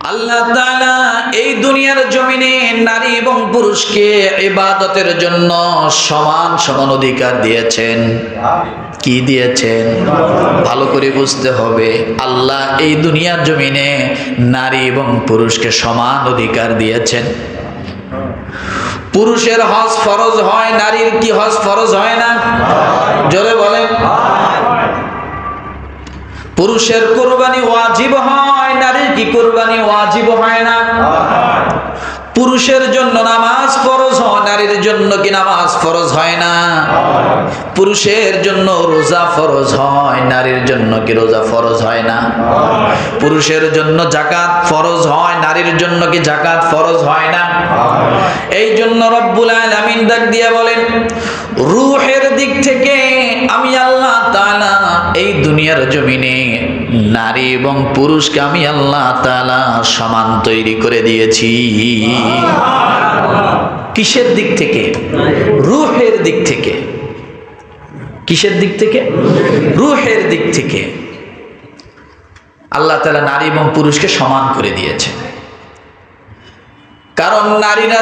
আল্লাহ এই দুনিয়ার জমিনে নারী এবং পুরুষকে ইবাদতের জন্য সমান সমান অধিকার দিয়েছেন। কি দিয়েছেন? ভালো করে বুঝতে হবে। আল্লাহ এই দুনিয়ার জমিনে নারী এবং পুরুষকে সমান অধিকার দিয়েছেন। পুরুষের হজ ফরজ হয়, নারীর কি হজ ফরজ হয় না? জোরে বলেন। পুরুষের কোরবানি ওয়াজিব হয়, নারীর কি কোরবানি ওয়াজিব হয় না? পুরুষের জন্য নামাজ ফরজ হয়, নারীর জন্য কি নামাজ ফরজ হয় না? পুরুষের জন্য রোজা ফরজ হয়, নারীর জন্য কি রোজা ফরজ হয় না? পুরুষের জন্য জাকাত ফরজ হয়, নারীর জন্য কি জাকাত ফরজ হয় না? এই জন্য রব্বুল আলামিন ডাক দিয়ে বলেন, রুহের দিক থেকে আমি আল্লাহ এই দুনিয়ার জমিনে নারী এবং পুরুষকে আমি আল্লাহ তাআলা সমান তৈরি করে দিয়েছি। কিসের দিক থেকে? রূহের দিক থেকে। কিসের দিক থেকে? রূহের দিক থেকে। আল্লাহ তাআলা নারী এবং পুরুষকে সমান করে দিয়েছে কারণ নারীরা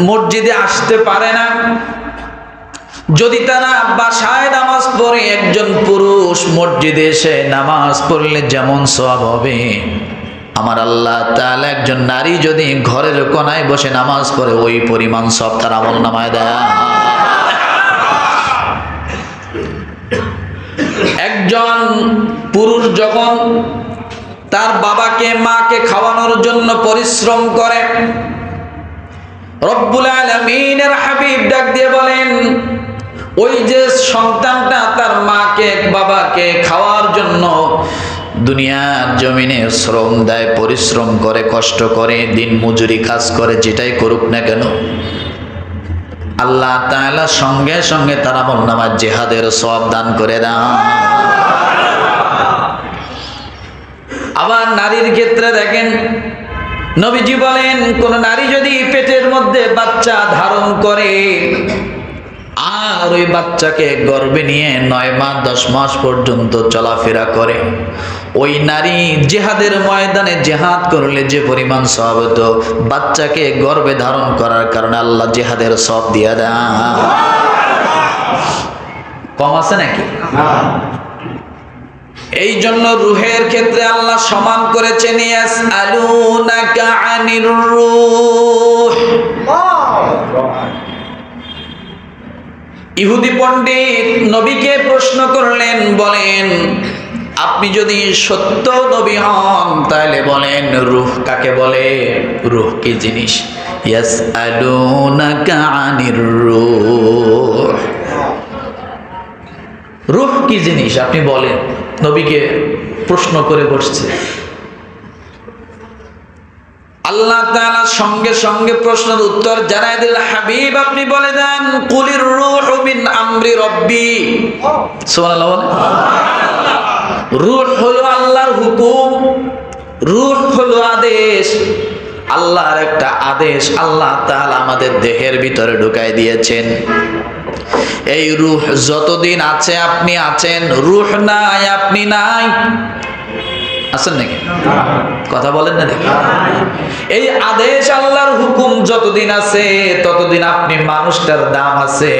মসজিদে আসতে পারে না যদি তারা বাসায় নামাজ পড়ে, একজন পুরুষ মসজিদে এসে নামাজ পড়লে যেমন সব হবে। আমার আল্লাহ তাহলে একজন নারী যদি ঘরের কোনায় বসে নামাজ পড়ে, ওই পরিমাণ সব তার আমল নামায় দেয়। একজন পুরুষ যখন তার বাবাকে, মাকে খাওয়ানোর জন্য পরিশ্রম করে, রব্বুল আলমিনের হাবিব ডাক দিয়ে বলেন ওই যে সন্তানটা তার মাকে, বাবাকে খাওয়ার জন্য দুনিয়ার জমিনে শ্রম দেয়, পরিশ্রম করে, কষ্ট করে, দিন মজুরি কাজ করে, যেটাই করুক না কেন। আল্লাহ তাআলা সঙ্গে সঙ্গে তারা বলনামার জেহাদের সব দান করে দান আবার নারীর ক্ষেত্রে দেখেন, নবীজি বলেন, কোন নারী যদি পেটের মধ্যে বাচ্চা ধারণ করে আর ওই বাচ্চাকে গর্বে নিয়ে নয় মাস, দশ মাস পর্যন্ত চলাফেরা করে। ওই নারী জেহাদের ময়দানে জেহাদ করলে যে পরিমাণ সব হতো, বাচ্চাকে গর্বে ধারণ করার কারণে আল্লাহ জেহাদের সব দিয়া দেয় কম আছে নাকি? এই জন্য রুহের ক্ষেত্রে আল্লাহ সমান করেছেন ইয়াসআলুনাকা আনির ইহুদি পণ্ডিত নবীকে প্রশ্ন করলেন, বলেন, আপনি যদি সত্য নবী হন, তাহলে বলেন, রুহ কাকে বলে? রুহ কি জিনিস? রুহ কি জিনিস? আপনি বলেন, নবীকে প্রশ্ন করে বসছে। আল্লাহ সঙ্গে সঙ্গে প্রশ্নের উত্তর জানাই দিল, হাবিব, আপনি বলে দেন, কুলির রূহ মিন হলো আল্লাহর হুকুম, রূহ হলো আদেশ। আল্লাহর একটা আদেশ আল্লাহ তাআলা আমাদের দেহের ভিতরে ঢুকাই দিয়েছেন। এই রুহ যতদিন আছে আপনি আছেন, রুহ নাই, আপনি নাই। আছেন নাকি? কথা বলেন না দেখি। এই আদেশ আল্লাহর হুকুম যতদিন আছে, ততদিন আপনি মানুষটার দাম আছে।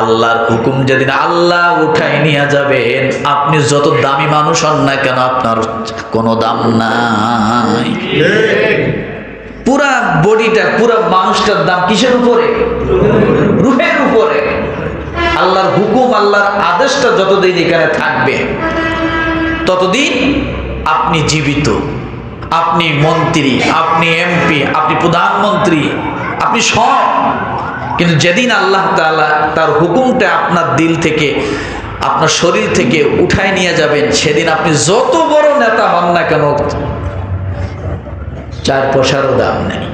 আল্লাহর হুকুম যেদিন আল্লাহ উঠাই নিয়ে যাবেন, আপনি যত দামি মানুষ হন না কেন আপনার কোনো দাম নাই। পুরা বডিটা, পুরা মানুষটার দাম কিসের উপরে? রুহের উপরে। আল্লাহর হুকুম, আল্লাহর আদেশটা যতদিন এখানে থাকবে ততদিন আপনি জীবিত, আপনি মন্ত্রী, আপনি এমপি, আপনি প্রধানমন্ত্রী, আপনি সব। কিন্তু যেদিন আল্লাহ তালা তার হুকুমটা আপনার দিল থেকে, আপনার শরীর থেকে উঠায় নিয়ে যাবেন, সেদিন আপনি যত বড় নেতা হন না কেন চার পয়সারও দাম নেই।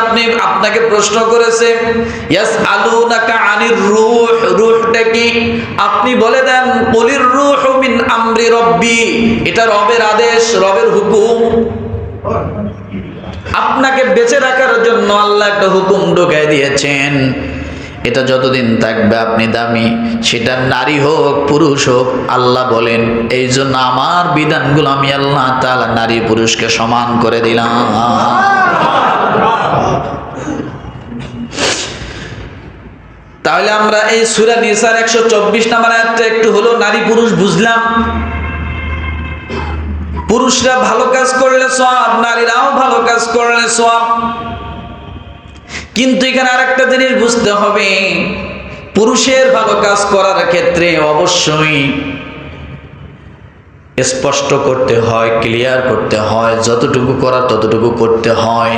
আপনি আপনাকে প্রশ্ন ইয়াস আলু আনির কি? আপনি বলে দেন রব্বি। এটা রবের আদেশ, রবের হুকুম। আপনাকে বেঁচে রাখার জন্য আল্লাহ একটা হুকুম ঢুকাই দিয়েছেন। এটা যতদিন থাকবে আপনি দামি, সেটা নারী হোক, পুরুষ হোক, আল্লাহ বলেন, এই জন্য আমার বিধানগুলো আমি আল্লাহ তালা নারী পুরুষকে সমান করে দিলাম। তাহলে আমরা এই সুরা নিসার একশো চব্বিশ নাম্বার আয়াতটা একটু হলো নারী পুরুষ বুঝলাম। পুরুষরা ভালো কাজ করলে সব নারীরাও ভালো কাজ করলে সব কিন্তু এখানে আরেকটা জিনিস বুঝতে হবে। পুরুষের ভালো কাজ করার ক্ষেত্রে অবশ্যই স্পষ্ট করতে হয় ক্লিয়ার করতে হয়, যতটুকু করার ততটুকু করতে হয়।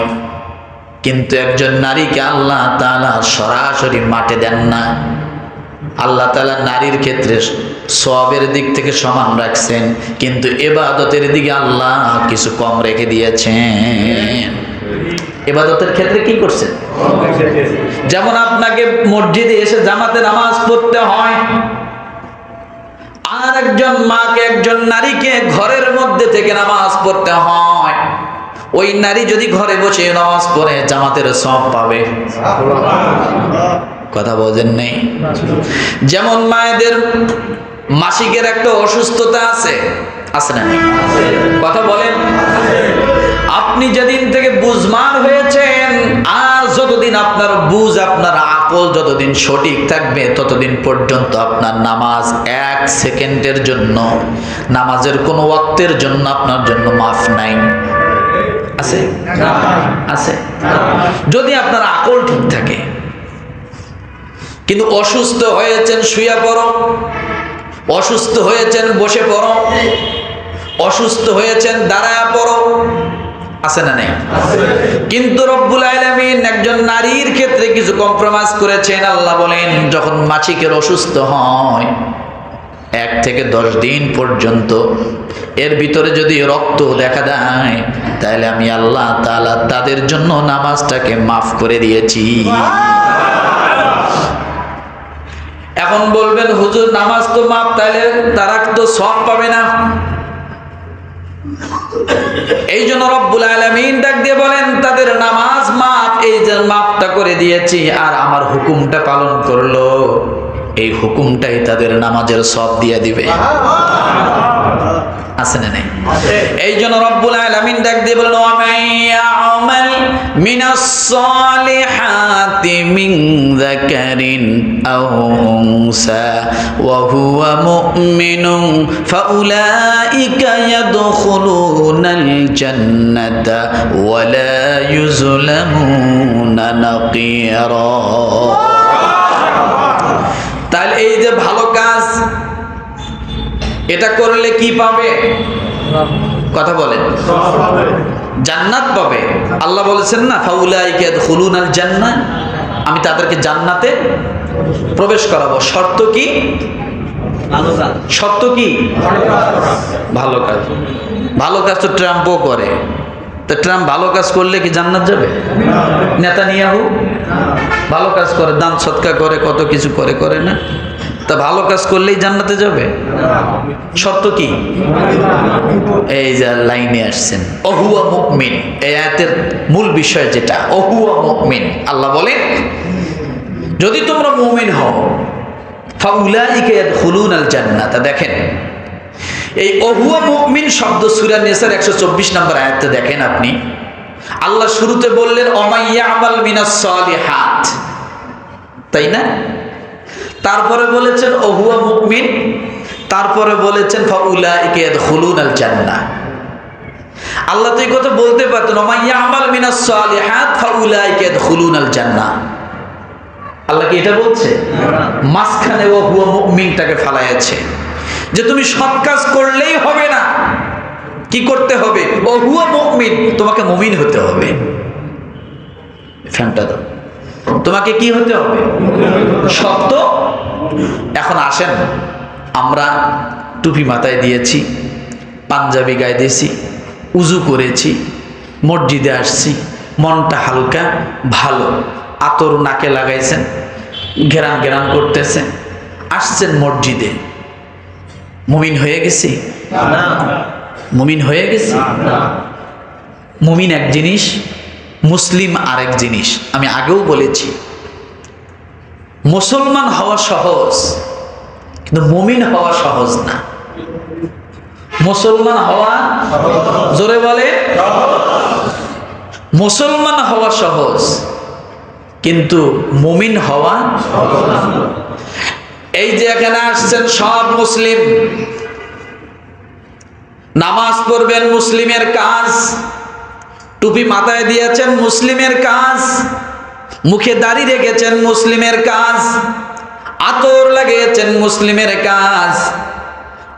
কিন্তু একজন নারীকে আল্লাহ তাআলা সরাসরি মাঠে দেন না। আল্লাহ তালা নারীর ক্ষেত্রে সবের দিক থেকে সমান রাখছেন, কিন্তু এবাদতের দিকে আল্লাহ কিছু কম রেখে দিয়েছেন। এবাদতের ক্ষেত্রে কি করছেন? যেমন আপনাকে মসজিদে এসে জামাতে নামাজ পড়তে হয়, আর একজন মাকে, একজন নারীকে ঘরের মধ্যে থেকে নামাজ পড়তে হয়। ওই নারী যদি ঘরে বসে নামাজ পড়ে, জামাতের সব পাবে। কথা বোঝেন নেই? যেমন মায়েদের মাসিকের একটা অসুস্থতা আছে আছে না? কথা বলেন? আপনি যেদিন থেকে বুঝমান আর যতদিন আপনার বুঝ, আপনার আকল যতদিন সঠিক থাকবে, ততদিন পর্যন্ত আপনার নামাজ এক সেকেন্ডের জন্য, নামাজের কোনো ওয়াক্তের জন্য আপনার জন্য মাফ নাই। আছে? আছে? যদি আপনার আকল ঠিক থাকে, কিন্তু অসুস্থ হয়েছেন শুয়ে পড়ো, অসুস্থ হয়েছেন, বসে পড়ো, অসুস্থ হয়েছেন, দাঁড়ায় পড়ো আছে না নেই? কিন্তু রব্বুল আলামিন একজন নারীর ক্ষেত্রে কিছু কম্প্রোমাইজ করেছেন। আল্লাহ বলেন, যখন মাছিকের অসুস্থ হয়, এক থেকে দশ দিন পর্যন্ত এর ভিতরে যদি রক্ত দেখা দেয়, তাহলে আমি আল্লাহ তালা তাদের জন্য নামাজটাকে মাফ করে দিয়েছি। এখন বলবেন, হুজুর, নামাজ তো মাফ, তাহলে তারা তো সব পাবে না। এই জন্য রব্বুল আলমিন ডাক দিয়ে বলেন তাদের নামাজ মাপ এই যে মাপটা করে দিয়েছি আর আমার হুকুমটা পালন করল। এই হুকুমটাই তাদের নামাজের সব দিয়ে দিবে। আছে না নেই? এই জন্য রব্বুল আলমিন ডাক দিয়ে বলেন মিন যাকারিন আও উনসা, ওয়া হুয়া মুমিনুন, ফাউলাইকা ইয়াদখুলুনাল জান্নাতা, ওয়া লা ইউজলামুনা নাকিরা। তাহলে এই যে ভালো কাজ, এটা করলে কি পাবে? কথা বলেন। জান্নাত পাবে। আল্লাহ বলেছেন না ফাউলাইকে খুলুন আল জান্নাত আমি তাদেরকে জান্নাতে প্রবেশ করাবো। শর্ত কি? শর্ত কি? ভালো কাজ। ভালো কাজ তো ট্রাম্পও করে। তো ট্রাম্প ভালো কাজ করলে কি জান্নাত যাবে? নেতা নিয়াহু ভালো কাজ করে, দান সৎকা করে, কত কিছু করে করে না? তা ভালো কাজ করলেই জান্নাতে যাবে? শর্ত কি? এই যে লাইনে আসছেন, অহুয়া মুকমিন এই আয়াতের মূল বিষয় যেটা, অহুয়া মুকমিন আল্লাহ বলেন, যদি তোমরা মুমিন হও, ফাউলাইকে খুলুন আল জান্নাত দেখেন, এই অহুয়া মুকমিন শব্দ সুরা একশো চব্বিশ নম্বর আয়াতে দেখেন আপনি। আল্লাহ শুরুতে বললেন অমাইয়া আমাল সালিহাত। তাই না? তারপরে বলেছেন অহুয়া মুকমিন তারপরে বলেছেন, ফাউলাইকে খুলুন আল জান্নাহ আল্লাহ তো এই কথা বলতে পারতেন অমাইয়া আমাল মিনাস সালিহাত, ফাউলাইকে খুলুন আল জান্নাহ আল্লাহ কি এটা বলছে? মাঝখানে ও হুয়া মুমিনটাকে ফালাইয়াছে। যে তুমি সৎ কাজ করলেই হবে না। কি করতে হবে? ও হুয়া মুমিন, তোমাকে মুমিন হতে হবে। ফ্যানটা দাও। তোমাকে কি হতে হবে? সত্য এখন আসেন, আমরা টুপি মাথায় দিয়েছি, পাঞ্জাবি গায়ে দিয়েছি, উজু করেছি, মসজিদে আসছি, মনটা হালকা, ভালো। আতর নাকে লাগাইছেন, ঘেরান ঘেরান করতেছেন। আসছেন মসজিদে। মুমিন হয়ে গেছি? মুমিন হয়ে গেছি? মুমিন এক জিনিস মুসলিম আরেক জিনিস। আমি আগেও বলেছি মুসলমান হওয়া সহজ কিন্তু মুমিন হওয়া সহজ না। মুসলমান হওয়া জোরে বলে মুসলমান হওয়া সহজ কিন্তু মুমিন হওয়া এই যে এখানে আসছেন সব মুসলিম নামাজ পড়বেন মুসলিমের কাজ। টুপি মাথায় দিয়েছেন মুসলিমের কাজ। মুখে দাড়ি রেখেছেন মুসলিমের কাজ। আতর লাগিয়েছেন মুসলিমের কাজ।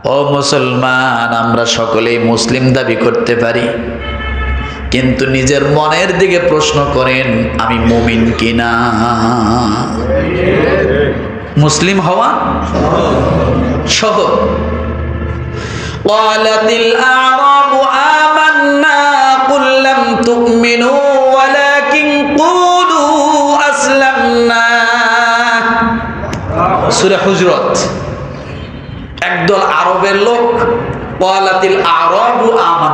ও মুসলমান, আমরা সকলেই মুসলিম দাবি করতে পারি। কিন্তু নিজের মনের দিকে প্রশ্ন করেন, আমি মুমিন কিনা? মুসলিম হওয়া সহ قالت الأعراب آمنا قل لم تؤمنوا ولكن قولوا أسلمنا سورة حجرات একদল আরবের লোক قالت الأعراب آمنا